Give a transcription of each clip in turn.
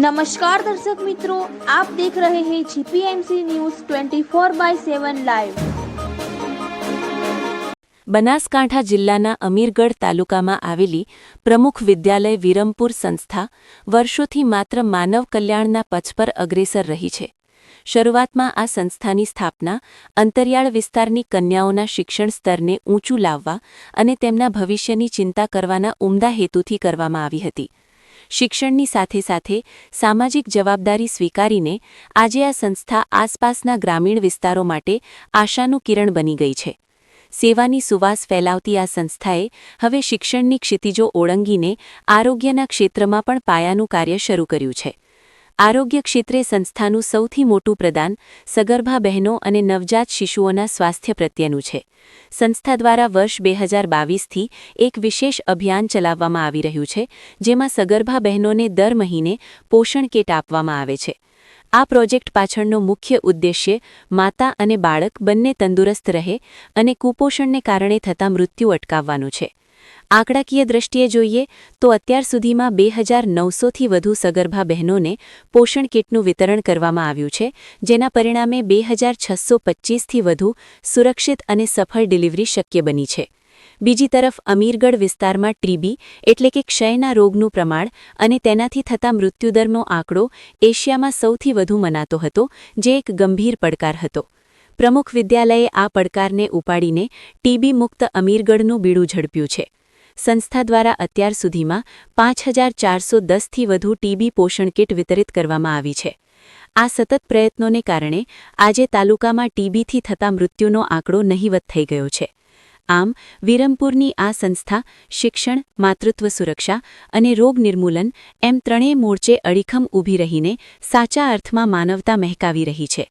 નમસ્કાર દર્શક મિત્રો આપ દેખ રહે હૈ GPMC news 24 by 7 live Banaskantha જિલ્લાના અમીરગઢ તાલુકામાં આવેલી પ્રમુખ વિદ્યાલય વિરમપુર સંસ્થા વર્ષોથી માત્ર માનવ કલ્યાણના પછ પર અગ્રેસર રહી છે. શરૂઆતમાં આ સંસ્થાની સ્થાપના અંતરિયાળ વિસ્તારની કન્યાઓના શિક્ષણ સ્તરને ઊંચું લાવવા અને તેમના ભવિષ્યની ચિંતા કરવાના ઉમદા હેતુથી કરવામાં આવી હતી. શિક્ષણની સાથે સાથે સામાજિક જવાબદારી સ્વીકારીને આજે આ સંસ્થા આસપાસના ગ્રામીણ વિસ્તારો માટે આશાનું કિરણ બની ગઈ છે. સેવાની સુવાસ ફેલાવતી આ સંસ્થાએ હવે શિક્ષણની ક્ષિતિજો ઓળંગીને આરોગ્યના ક્ષેત્રમાં પણ પાયાનું કાર્ય શરૂ કર્યું છે. આરોગ્ય ક્ષેત્રે સંસ્થાનું સૌથી મોટું પ્રદાન સગર્ભા બહેનો અને નવજાત શિશુઓના સ્વાસ્થ્ય પ્રત્યેનું છે. સંસ્થા દ્વારા વર્ષ બે હજાર બાવીસથી એક વિશેષ અભિયાન ચલાવવામાં આવી રહ્યું છે, જેમાં સગર્ભા બહેનોને દર મહિને પોષણ કીટ આપવામાં આવે છે. આ પ્રોજેક્ટ પાછળનો મુખ્ય ઉદ્દેશ્ય માતા અને બાળક બંને તંદુરસ્ત રહે અને કુપોષણને કારણે થતા મૃત્યુ અટકાવવાનું છે. આંકડાકીય દ્રષ્ટિએ જોઈએ તો અત્યાર સુધીમાં બે હજાર નવસોથી વધુ સગર્ભા બહેનોને પોષણ કીટનું વિતરણ કરવામાં આવ્યું છે, જેના પરિણામે બે હજાર છસો પચ્ચીસથી વધુ સુરક્ષિત અને સફળ ડિલિવરી શક્ય બની છે. બીજી તરફ અમીરગઢ વિસ્તારમાં ટીબી એટલે કે ક્ષયના રોગનું પ્રમાણ અને તેનાથી થતા મૃત્યુદરનો આંકડો એશિયામાં સૌથી વધુ મનાતો હતો, જે એક ગંભીર પડકાર હતો. પ્રમુખ વિદ્યાલયે આ પડકારને ઉપાડીને ટીબી મુક્ત અમીરગઢનું બીડું ઝડપ્યું છે. સંસ્થા દ્વારા અત્યાર સુધીમાં પાંચ હજાર ચારસો દસથી વધુ ટીબી પોષણ કીટ વિતરિત કરવામાં આવી છે. આ સતત પ્રયત્નોને કારણે આજે તાલુકામાં ટીબીથી થતા મૃત્યુનો આંકડો નહીવત થઈ ગયો છે. આમ, વિરમપુરની આ સંસ્થા શિક્ષણ, માતૃત્વ સુરક્ષા અને રોગ નિર્મૂલન એમ ત્રણેય મોરચે અડીખમ ઊભી રહીને સાચા અર્થમાં માનવતા મહેકાવી રહી છે.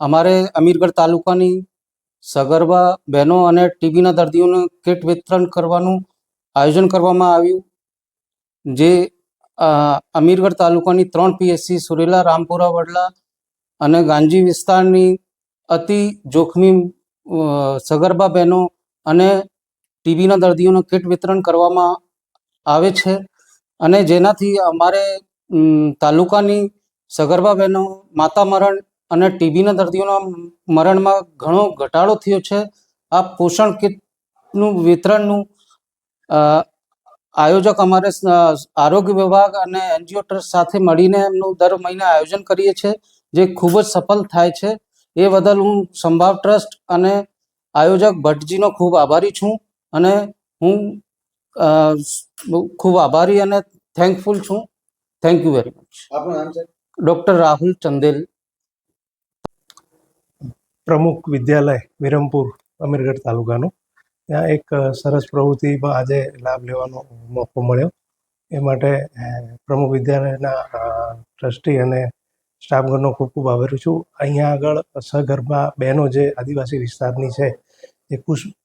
અમારે અમીરગઢ તાલુકાની સગર્ભા બહેનો અને ટીબીના દર્દીઓને કીટ વિતરણ કરવાનું આયોજન કરવામાં આવ્યું, જે અમીરગઢ તાલુકાની ત્રણ પીએસસી સુરેલા, રામપુરા, વડલા અને ગાંજી વિસ્તારની અતિ જોખમી સગર્ભા બહેનો અને ટીબીના દર્દીઓનું કીટ વિતરણ કરવામાં આવે છે અને જેનાથી અમારે તાલુકાની સગર્ભા બહેનો માતા મરણ અને ટીબીના દર્દીઓના મરણમાં ઘણો ઘટાડો થયો છે. આ પોષણ કીટનું વિતરણનું આયોજક અમારે આરોગ્ય વિભાગ અને એનજીઓ ટ્રસ્ટ સાથે મળીને એમનું દર મહિને આયોજન કરીએ છીએ જે ખૂબ જ સફળ થાય છે. એ બદલ હું સંભાવ ટ્રસ્ટ અને આયોજક ભટ્ટજીનો ખૂબ આભારી છું અને હું ખૂબ આભારી અને થેન્કફુલ છું. Thank you very much. Doctor Rahul Chandel. Pramukh Vidyalaya Viramapur, Amirgadh તાલુકાનું. ત્યાં એક સરસ પ્રવૃત્તિમાં આજે લાભ લેવાનો મોકો મળ્યો. એ માટે પ્રમુખ વિદ્યાલયના ટ્રસ્ટી અને સ્ટાફગણનો ખૂબ ખૂબ આભારી છું. અહીંયા આગળ સગર્ભા બહેનો જે આદિવાસી વિસ્તારની છે, એ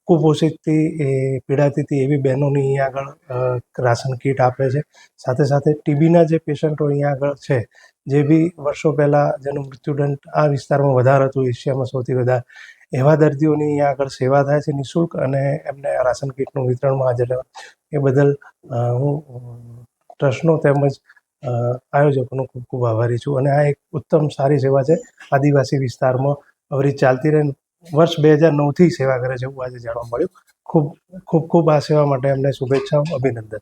કુપોષિતથી, એ પીડાતી હતી એવી બહેનોની અહીંયા આગળ રાશન કીટ આપે છે. સાથે સાથે ટીબીના જે પેશન્ટો અહીંયા આગળ છે જે બી વર્ષો પહેલાં જેનું મૃત્યુદંડ આ વિસ્તારમાં વધારે હતું એશિયામાં સૌથી વધારે એવા દર્દીઓની અહીંયા આગળ સેવા થાય છે નિઃશુલ્ક અને એમને રાશન કીટનું વિતરણમાં હાજર એ બદલ હું, ટ્રસ્ટનો તેમજ આયોજકોનો ખૂબ ખૂબ આભારી છું. અને આ એક ઉત્તમ સારી સેવા છે. આદિવાસી વિસ્તારમાં અવરી ચાલતી રહે. વર્ષ બે હજાર નવથી સેવા કરે છે એવું આજે જાણવા મળ્યું. ખૂબ ખૂબ ખૂબ આ સેવા માટે એમને શુભેચ્છાઓ, અભિનંદન.